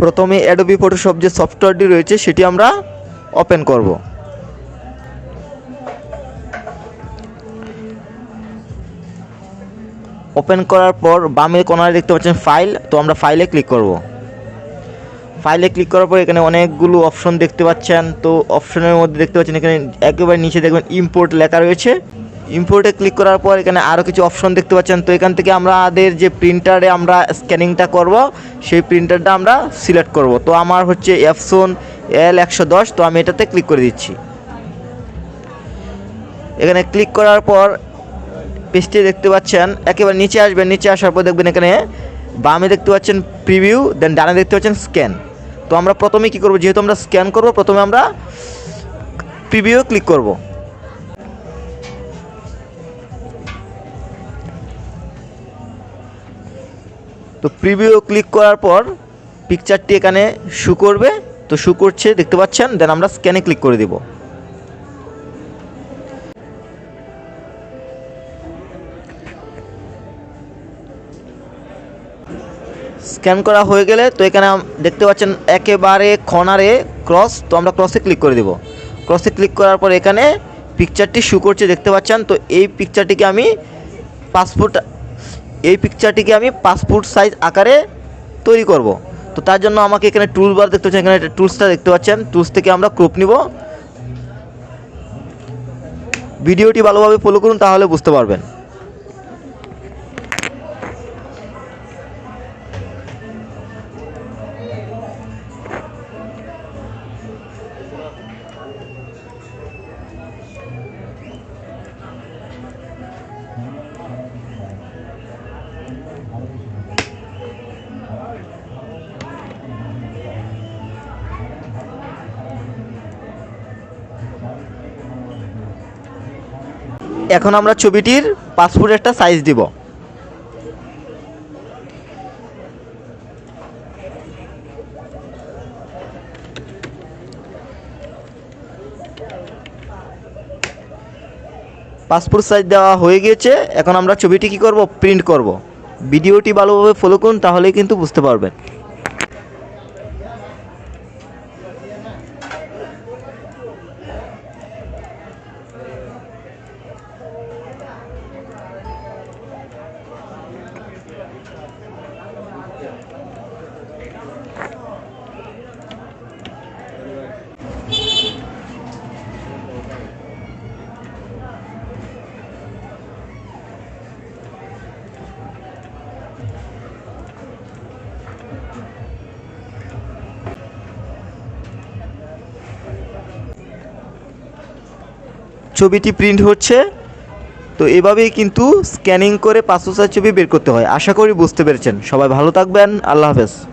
প্রথমে Adobe Photoshop যে সফটওয়্যারটি রয়েছে, সেটি আমরা ওপেন করব। ওপেন করার পর বামে কোনায় দেখতে পাচ্ছেন ফাইল তো আমরা ফাইলে ক্লিক করব। ফাইলে ক্লিক করার পর এখানে অনেকগুলো অপশন দেখতে পাচ্ছেন। তো অপশনের মধ্যে দেখতে পাচ্ছেন এখানে একেবারে নিচে দেখবেন ইম্পোর্ট লেখা রয়েছে। ইম্পোর্টে ক্লিক করার পর এখানে আরও কিছু অপশন দেখতে পাচ্ছেন। তো এখান থেকে আমাদের যে প্রিন্টারে আমরা স্ক্যানিংটা করব, সেই প্রিন্টারটা আমরা সিলেক্ট করব। তো আমার হচ্ছে এফসোন এল একশো দশ, তো আমি এটাতে ক্লিক করে দিচ্ছি। এখানে ক্লিক করার পর পেজটি দেখতে পাচ্ছেন, একেবারে নিচে আসবেন, নিচে আসার পর দেখবেন এখানে বামে দেখতে পাচ্ছেন প্রিভিউ দেন ডানে দেখতে পাচ্ছেন স্ক্যান তো আমরা প্রথমে কি করব, যেহেতু আমরা স্ক্যান করব, প্রথমে আমরা প্রিভিউ ক্লিক করব। তো প্রিভিউ ক্লিক করার পর পিকচারটি এখানে শু করবে। তো শু করছে, দেখতে পাচ্ছেন? দেন আমরা স্ক্যানে ক্লিক করে দেবো। স্ক্যান করা হয়ে গেলে তো এখানে দেখতে পাচ্ছেন, একেবারে খনারে ক্রস তো আমরা ক্রসে ক্লিক করে দেব। ক্রসে ক্লিক করার পর এখানে পিকচারটি শু করছে, দেখতে পাচ্ছেন? তো এই পিকচারটিকে আমি পাসপোর্ট এই পিকচারটিকে আমি পাসপোর্ট সাইজ আকারে তৈরি করব। তো তার জন্য আমাকে এখানে টুলস বার দেখতে পাচ্ছেন, এখানে টুলসটা দেখতে পাচ্ছেন। টুলস থেকে আমরা ক্রপ নিব। ভিডিওটি ভালোভাবে ফলো করুন, তাহলে বুঝতে পারবেন। এখন আমরা ছবিটির পাসপোর্ট একটা সাইজ দিব। পাসপোর্ট সাইজ দেওয়া হয়ে গিয়েছে। এখন আমরা ছবিটি কি করব? প্রিন্ট করব। ভিডিওটি ভালোভাবে ফলো করুন তাহলেই কিন্তু বুঝতে পারবেন। ছবিটি প্রিন্ট হচ্ছে। তো এভাবেই কিন্তু স্ক্যানিং করে পাঁচশো ছবি বের করতে হয়। আশা করি বুঝতে পেরেছেন। সবাই ভালো থাকবেন। আল্লাহ হাফেজ।